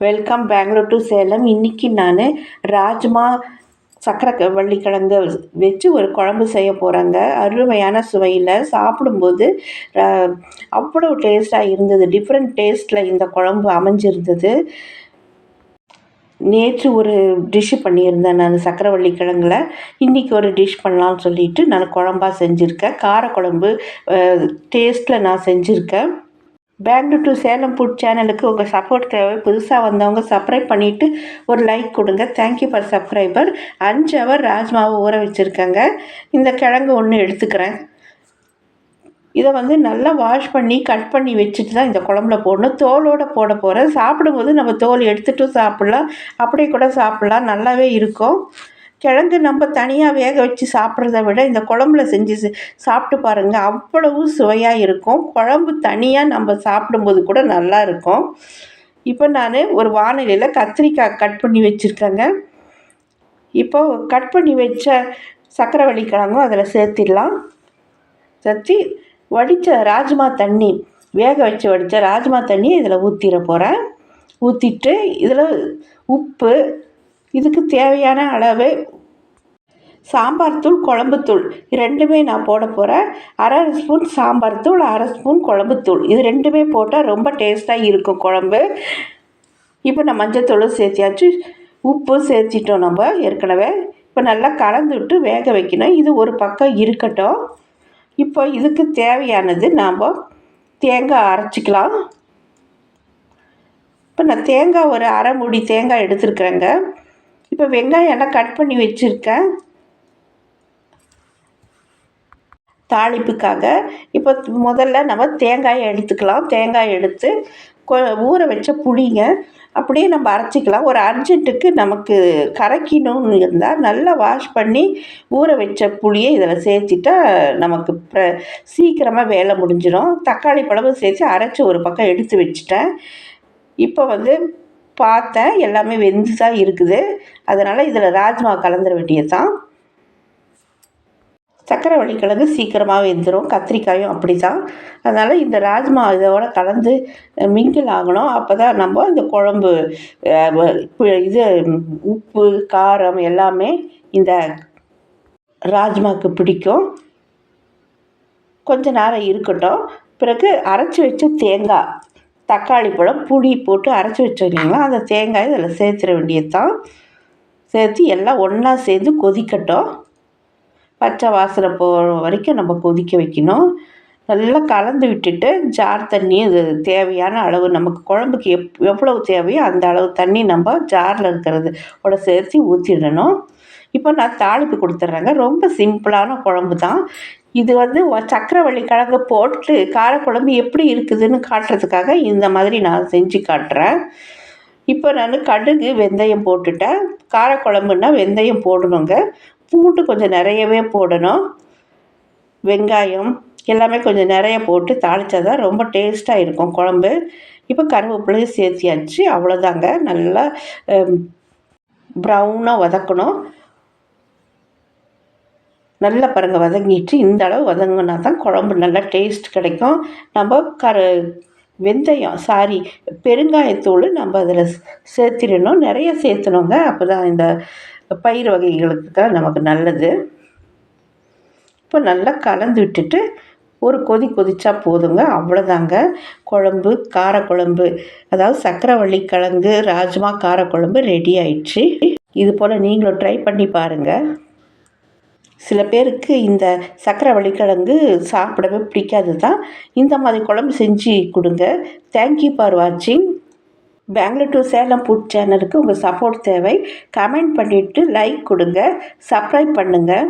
Welcome Bangalore to Salem இன்றைக்கி நான் ராஜ்மா சக்கரை வள்ளிக்கிழங்கு வச்சு ஒரு குழம்பு செய்ய போகிறேங்க அருமையான சுவையில் சாப்பிடும்போது அவ்வளோ டேஸ்ட்டாக இருந்தது. டிஃப்ரெண்ட் டேஸ்ட்டில் இந்த குழம்பு அமைஞ்சிருந்தது. நேற்று ஒரு டிஷ்ஷு பண்ணியிருந்தேன் நான் சக்கரவள்ளி கிழங்குல இன்றைக்கி ஒரு டிஷ் பண்ணலான்னு சொல்லிட்டு நான் குழம்பா செஞ்சுருக்கேன். காரக்குழம்பு டேஸ்ட்டில் நான் செஞ்சுருக்கேன். பெங்களூர் டு சேலம் ஃபுட் சேனலுக்கு உங்கள் சப்போர்ட் தேவை. புதுசாக வந்தவங்க சப்ஸ்கிரைப் பண்ணிவிட்டு ஒரு லைக் கொடுங்க. தேங்க்யூ ஃபார் சப்ஸ்கிரைபர் அஞ்சு அவர் ராஜ்மாவை ஊற வச்சுருக்கேங்க. இந்த கிழங்கு ஒன்று எடுத்துக்கிறேன். இதை வந்து நல்லா வாஷ் பண்ணி கட் பண்ணி வச்சுட்டு தான் இந்த குழம்புல போடணும். தோலோடு போட போகிறேன் சாப்பிடும்போது நம்ம தோல் எடுத்துகிட்டும் சாப்பிட்லாம். அப்படியே கூட சாப்பிட்லாம். நல்லாவே இருக்கும். கிழங்கு நம்ம தனியாக வேக வச்சு சாப்பிட்றத விட இந்த குழம்புல செஞ்சு சாப்பிட்டு பாருங்கள் அவ்வளவு சுவையாக இருக்கும். குழம்பு தனியாக நம்ம சாப்பிடும்போது கூட நல்லா இருக்கும். இப்போ நான் ஒரு வானிலையில் கத்திரிக்காய் கட் பண்ணி வச்சுருக்கேங்க. இப்போ கட் பண்ணி வச்ச சக்கரவள்ளி கிழங்கும் அதில் சேர்த்திடலாம். சேர்த்தி வடித்த ராஜ்மா தண்ணி வேக வச்சு வடித்த ராஜ்மா தண்ணி இதில் ஊற்றிட போகிறேன் ஊற்றிட்டு இதில் உப்பு இதுக்கு தேவையான அளவு சாம்பார் தூள் குழம்புத்தூள் ரெண்டுமே நான் போட போகிறேன் அரை ஸ்பூன் சாம்பார் தூள் அரை ஸ்பூன் குழம்புத்தூள் இது ரெண்டுமே போட்டால் ரொம்ப டேஸ்ட்டாக இருக்கும் குழம்பு. இப்போ நான் மஞ்சத்தூளும் சேர்த்தியாச்சு. உப்பு சேர்த்திட்டோம் நம்ம ஏற்கனவே. இப்போ நல்லா கலந்து விட்டு வேக வைக்கணும். இது ஒரு பக்கம் இருக்கட்டும். இப்போ இதுக்கு தேவையானது நாம் தேங்காய் அரைச்சிக்கலாம். இப்போ நான் தேங்காய் ஒரு அரை மூடி தேங்காய் எடுத்துருக்குறேங்க. இப்போ வெங்காயம் எல்லாம் கட் பண்ணி வச்சுருக்கேன் தாளிப்புக்காக. இப்போ முதல்ல நம்ம தேங்காயை எடுத்துக்கலாம். தேங்காய் எடுத்து கொ- ஊற வச்ச புளிங்க அப்படியே நம்ம அரைச்சிக்கலாம். ஒரு அர்ஜென்ட்டுக்கு நமக்கு கரைக்கணும்னு இருந்தால் நல்லா வாஷ் பண்ணி ஊற வச்ச புளியை இதில் சேர்த்துட்டா நமக்கு ப்ர சீக்கிரமாக வேலை முடிஞ்சிடும். தக்காளி பழமும் சேர்த்து அரைச்சி ஒரு பக்கம் எடுத்து வச்சுட்டேன். இப்போ வந்து பார்த்தேன். எல்லாமே வெந்து தான் இருக்குது. அதனால் இதில் ராஜ்மா கலந்துட வேண்டியது தான் சக்கரை கிழங்கு சீக்கிரமாக வெந்துடும் கத்திரிக்காயும் அப்படி தான் அதனால் இந்த ராஜ்மா இதோட கலந்து மிங்கிள் ஆகணும். அப்போ தான் நம்ம இந்த குழம்பு இது உப்பு காரம் எல்லாமே இந்த ராஜ்மாவுக்கு பிடிக்கும். கொஞ்ச நேரம் இருக்கட்டும். பிறகு அரைச்சி வச்ச தேங்காய். தக்காளி பழம் புளி போட்டு அரைச்சி வச்சிருக்கீங்களா? அந்த தேங்காய் இதில் சேர்த்துட வேண்டியது தான் சேர்த்து எல்லாம் ஒன்றா சேர்ந்து கொதிக்கட்டும். பச்சை வாசனை போகிற வரைக்கும் நம்ம கொதிக்க வைக்கணும். நல்லா கலந்து விட்டுட்டு ஜார் தண்ணி இது தேவையான அளவு நமக்கு குழம்புக்கு எப் எவ்வளவு தேவையோ அந்த அளவு தண்ணி நம்ம ஜாரில் இருக்கிறது கூட சேர்த்து ஊற்றிடணும் இப்போ நான் தாளிப்பு கொடுத்துட்றேங்க ரொம்ப சிம்பிளான குழம்பு தான் இது வந்து சக்கரவள்ளி கிழங்கு போட்டு காரக்குழம்பு எப்படி இருக்குதுன்னு காட்டுறதுக்காக இந்த மாதிரி நான் செஞ்சு காட்டுறேன். இப்போ நான் கடுகு வெந்தயம் போட்டுட்டேன். காரக்குழம்புன்னா வெந்தயம் போடணுங்க. பூண்டு கொஞ்சம் நிறையவே போடணும். வெங்காயம் எல்லாமே கொஞ்சம் நிறைய போட்டு தாளித்தா தான் ரொம்ப டேஸ்ட்டாக இருக்கும் குழம்பு. இப்போ கருவேப்பிலையும் சேர்த்தியாச்சு அவ்வளோதாங்க. நல்லா ப்ரௌனாக வதக்கணும். நல்லா பாருங்கள் வதங்கிட்டு இந்த அளவு வதங்கினா தான் குழம்பு நல்லா டேஸ்ட் கிடைக்கும். நம்ம கர வெந்தயம் சாரி பெருங்காயத்தூள் நம்ம அதில் சேர்த்திடணும். நிறைய சேர்த்தணுங்க. அப்போ தான் இந்த பயிர் வகைகளுக்கு தான் நமக்கு நல்லது. இப்போ நல்லா கலந்து விட்டுட்டு ஒரு கொதி கொதிச்சா போதுங்க. அவ்வளோதாங்க குழம்பு காரக்குழம்பு அதாவது சக்கரவள்ளி கிழங்கு ராஜ்மா காரக்குழம்பு ரெடி ஆயிடுச்சு. இது போல் நீங்களும் ட்ரை பண்ணி பாருங்கள் சில பேருக்கு இந்த சக்கரை வள்ளிக்கிழங்கு சாப்பிடவே பிடிக்காது தான் இந்த மாதிரி குழம்பு செஞ்சு கொடுங்க. தேங்க்யூ ஃபார் வாட்சிங் பெங்களூர் டு சேலம் ஃபுட் சேனலுக்கு உங்கள் சப்போர்ட் தேவை. கமெண்ட் பண்ணிவிட்டு லைக் கொடுங்க. சப்ஸ்கிரைப் பண்ணுங்கள்